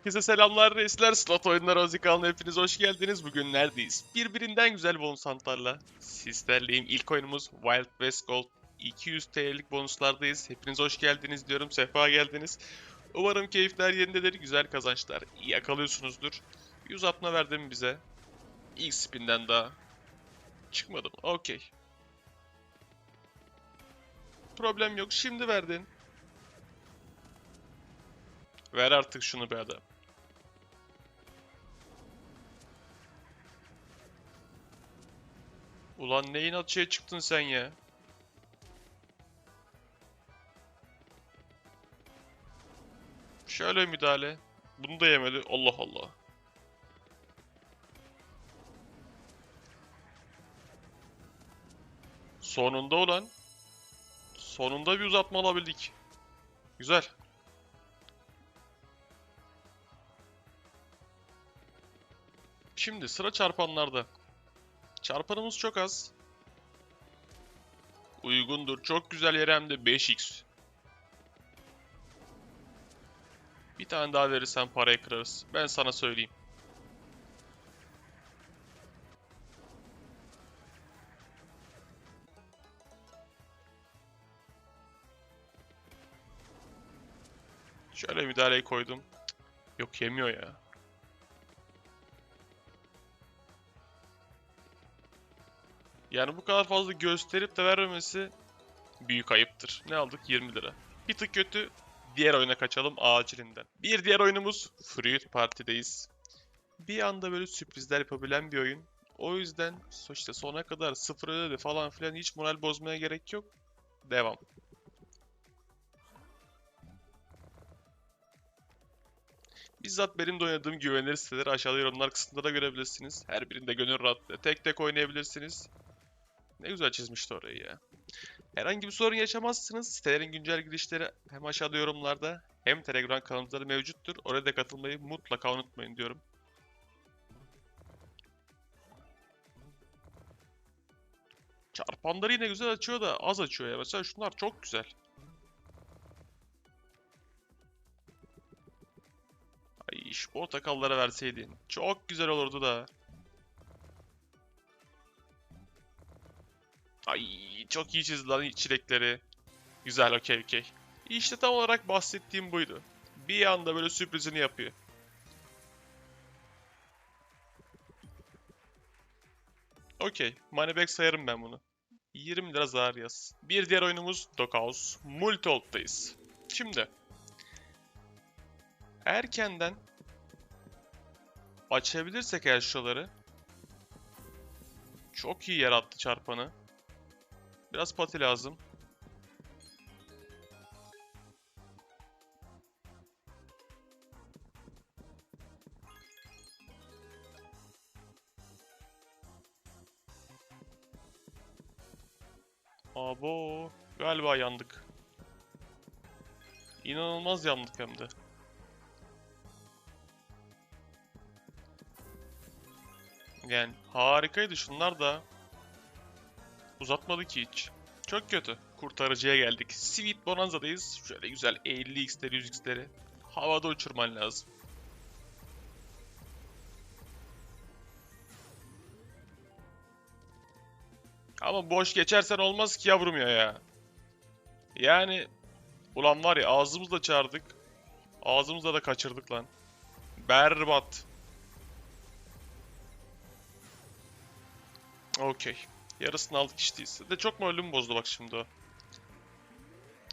Herkese selamlar reisler. Slot oyunları Ozi kanalına hepiniz hoş geldiniz. Bugün neredeyiz? Birbirinden güzel bonus hantlarla sizlerleyim. İlk oyunumuz Wild West Gold. 200 TL'lik bonuslardayız. Hepiniz hoş geldiniz diyorum. Sefa geldiniz. Umarım keyifler yerindedir. Güzel kazançlar. iyi yakalıyorsunuzdur. 100 atma verdin bize. İlk spinden daha. Çıkmadım. Okey. Problem yok. Şimdi verdin. Ver artık şunu be adam. Ulan neyin atçıya çıktın sen ya? Şöyle müdahale. Bunu da yemedi. Allah Allah. Sonunda ulan. Sonunda bir uzatma alabildik. Güzel. Şimdi sıra çarpanlarda. Çarpanımız çok az. Uygundur. Çok güzel yere hem de 5x. Bir tane daha verirsen parayı kırarız. Ben sana söyleyeyim. Şöyle müdahaleyi koydum. Yok yemiyor ya. Yani bu kadar fazla gösterip de vermemesi büyük ayıptır. Ne aldık? 20 lira. Bir tık kötü. Diğer oyuna kaçalım acilinden. Bir diğer oyunumuz Fruit Party'deyiz. Bir anda böyle sürprizler yapabilen bir oyun. O yüzden işte sona kadar sıfır ödedi falan filan hiç moral bozmaya gerek yok. Devam. Bizzat benim de oynadığım güvenilir siteleri aşağıda yorumlar kısmında da görebilirsiniz. Her birinde gönül rahatlığı tek tek oynayabilirsiniz. Ne güzel çizmişti orayı ya. Herhangi bir sorun yaşamazsınız. Sitelerin güncel girişleri hem aşağıda yorumlarda hem Telegram kanalımızda da mevcuttur. Oraya da katılmayı mutlaka unutmayın diyorum. Çarpanları yine güzel açıyor da az açıyor ya. Mesela şunlar çok güzel. Ay şu portakallara verseydin. Çok güzel olurdu da. Ay çok iyi çizdi lan çilekleri. Güzel okey okey. İşte tam olarak bahsettiğim buydu. Bir anda böyle sürprizini yapıyor. Okey. Moneyback sayarım ben bunu. 20 lira zarar yaz. Bir diğer oyunumuz Doghouse. Multi-Old'dayız. Şimdi. Erkenden açabilirsek eğer şuraları. Çok iyi yer attı çarpanı. Biraz pati lazım. Abo, galiba yandık. İnanılmaz yandık hem de. Yani harikaydı şunlar da. Uzatmadı ki hiç. Çok kötü. Kurtarıcıya geldik. Sweet Bonanza'dayız. Şöyle güzel 50x'leri 100x'leri havada uçurman lazım. Ama boş geçersen olmaz ki yavrum ya ya. Yani ulan var ya ağzımızla çağırdık. Ağzımızla da kaçırdık lan. Berbat. Okey. Yarısını aldık işte değilse. De çok moralimi bozdu bak şimdi o.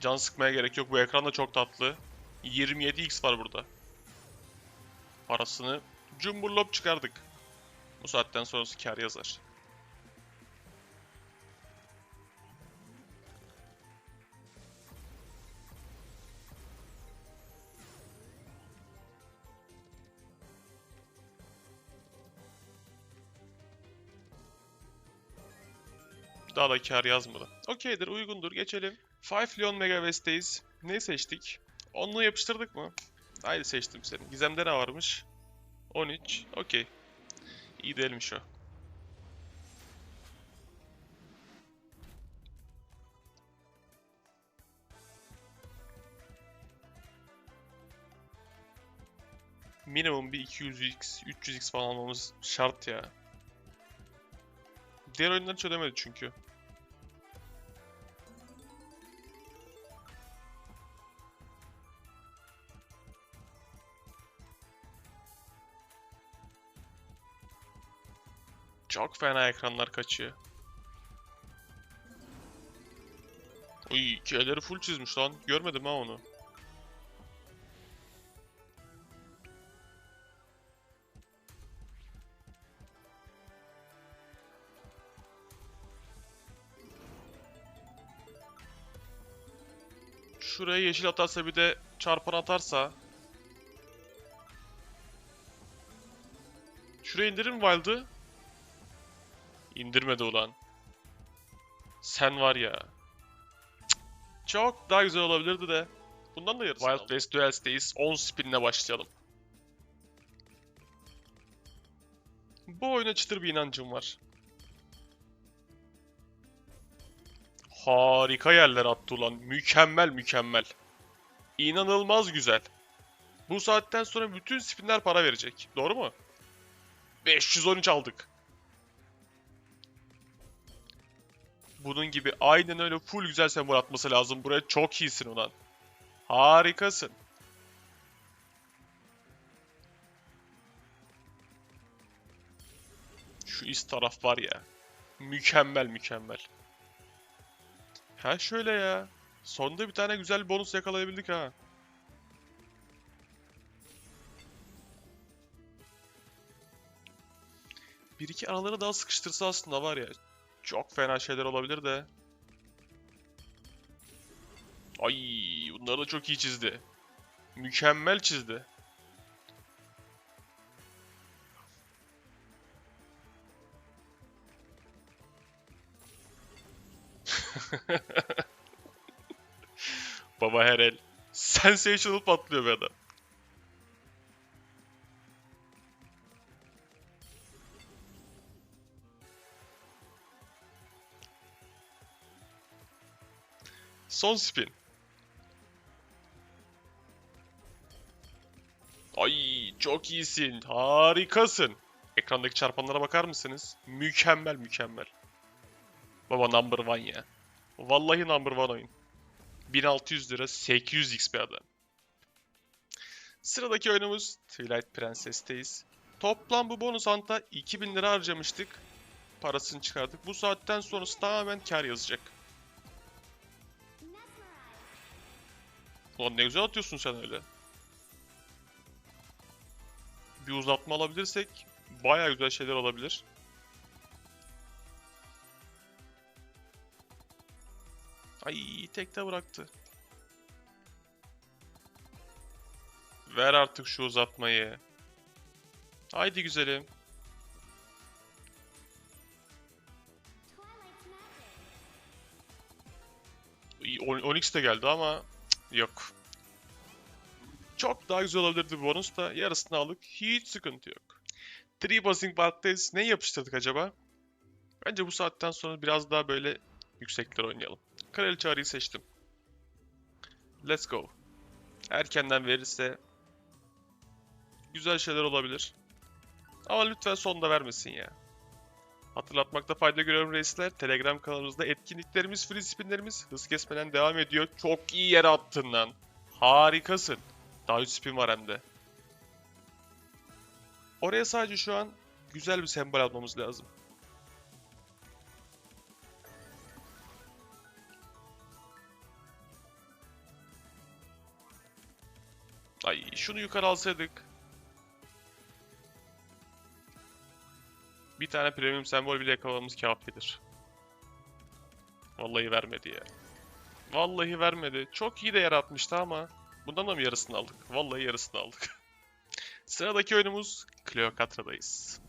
Can sıkmaya gerek yok. Bu ekran da çok tatlı. 27x var burada. Parasını cumburlop çıkardık. Bu saatten sonrası kar yazar. Daha da kar yazmadı. Okeydir, uygundur. Geçelim. 5 Leon Mega West'teyiz. Ne seçtik? Onluğu yapıştırdık mı? Haydi seçtim seni. Gizem'de ne varmış? 13. Okey. İyi değilmiş o. minimum bir 200x, 300x falan almamız şart ya. Diğer oyunlar hiç ödemedi çünkü. Çok fena ekranlar kaçıyor. Uy, K'leri full çizmiş lan. Görmedim ha onu. Şuraya yeşil atarsa bir de çarpan atarsa. Şuraya indirir mi Wild'ı? İndirmedi ulan. Sen var ya. Cık, Çok daha güzel olabilirdi de. Bundan da yarısını Wild West Duels'teyiz. 10 spinle başlayalım. Bu oyuna çıtır bir inancım var. Harika yerler attı ulan. Mükemmel mükemmel. İnanılmaz güzel. Bu saatten sonra bütün spinler para verecek. Doğru mu? 513 aldık. Bunun gibi aynen öyle full güzel sembol atması lazım. Buraya çok iyisin ulan. Harikasın. Şu üst taraf var ya. Mükemmel mükemmel. Ha şöyle ya. Sonunda bir tane güzel bonus yakalayabildik ha. Bir iki araları daha sıkıştırsa aslında var ya. Çok fena şeyler olabilir de. Ay, bunları da çok iyi çizdi. Mükemmel çizdi. Baba Herel. Sensational patlıyor be adam. Son spin. Ay çok iyisin. Harikasın. Ekrandaki çarpanlara bakar mısınız? Mükemmel mükemmel. Baba number one ya. Vallahi number one oyun. 1600 lira 800 XP adam. Sıradaki oyunumuz Twilight Princess'teyiz. Toplam bu bonus anta 2000 lira harcamıştık. Parasını çıkardık. Bu saatten sonrası tamamen kar yazacak. Ulan ne güzel atıyorsun sen öyle. Bir uzatma alabilirsek baya güzel şeyler olabilir. Ay tekte bıraktı. Ver artık şu uzatmayı. Haydi güzelim. Onyx de geldi ama yok. Çok daha güzel olabilirdi bonus da yarısını aldık. Hiç sıkıntı yok. Three Buzzing Bulk'tayız. Ne yapıştırdık acaba? Bence bu saatten sonra biraz daha böyle yüksekler oynayalım. Kraliçe arıyı seçtim. Let's go. Erkenden verirse güzel şeyler olabilir. Ama lütfen sonda vermesin ya. Hatırlatmakta fayda görüyorum reisler. Telegram kanalımızda etkinliklerimiz, free spinlerimiz hız kesmeden devam ediyor. Çok iyi yere attın lan. Harikasın. Daha 3 spin var hem de. Oraya sadece şu an güzel bir sembol almamız lazım. Ay şunu yukarı alsaydık. Bir tane premium sembol bile yakalamamız kafidir. Vallahi vermedi ya. Vallahi vermedi. Çok iyi de yaratmıştı ama bundan da mı yarısını aldık? Vallahi yarısını aldık. Sıradaki oyunumuz Cleopatra'dayız.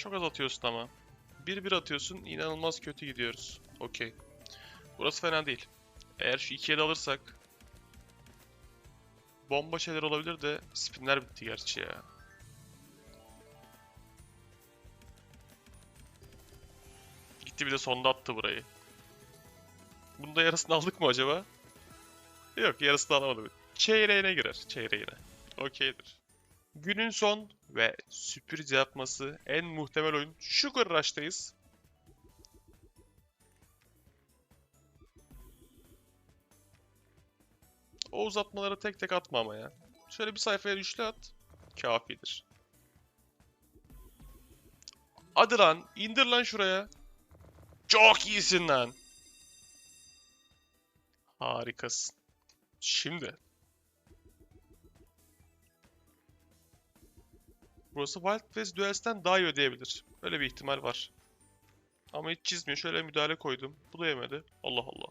Çok az atıyorsun ama. 1-1 atıyorsun, inanılmaz kötü gidiyoruz. Okey. Burası fena değil. Eğer şu 2'ye de alırsak... bomba şeyler olabilir de spinler bitti gerçi ya. Gitti bir de sonda attı burayı. Bunda yarısını aldık mı acaba? Yok yarısını alamadık. Çeyreğine girer. Çeyreğine. Okeydir. Günün son ve sürpriz yapması en muhtemel oyun Sugar Rush'tayız. O uzatmaları tek tek atma ama ya. Şöyle bir sayfaya üçlü at. Kafidir. Hadi lan indir lan şuraya. Çok iyisin lan. Harikasın. Şimdi. Burası Wild West Duels'ten daha iyi ödeyebilir. Öyle bir ihtimal var. Ama hiç çizmiyor. Şöyle müdahale koydum. Bu da yemedi. Allah Allah.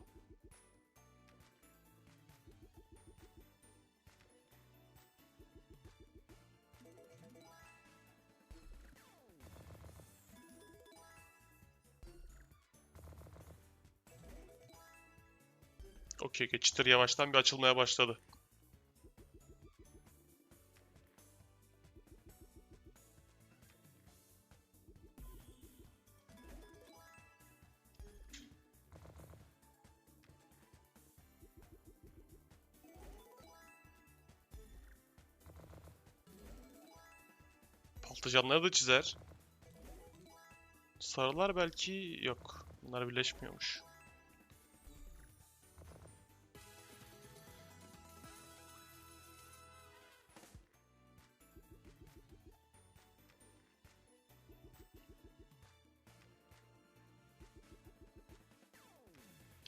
Okey. Çıtır yavaştan bir açılmaya başladı. Patlıcanları da çizer. Sarılar belki yok. Bunlar birleşmiyormuş.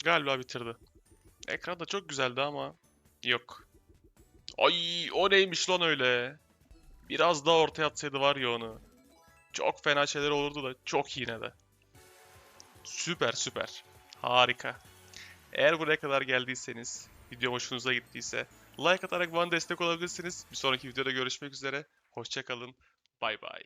Galiba bitirdi. Ekran da çok güzeldi ama yok. Ay o neymiş lan öyle? Biraz daha ortaya atsaydı var ya onu. Çok fena şeyler olurdu da çok yine de. Süper süper. Harika. Eğer buraya kadar geldiyseniz, video hoşunuza gittiyse like atarak bana destek olabilirsiniz. Bir sonraki videoda görüşmek üzere. Hoşçakalın. Bay bay.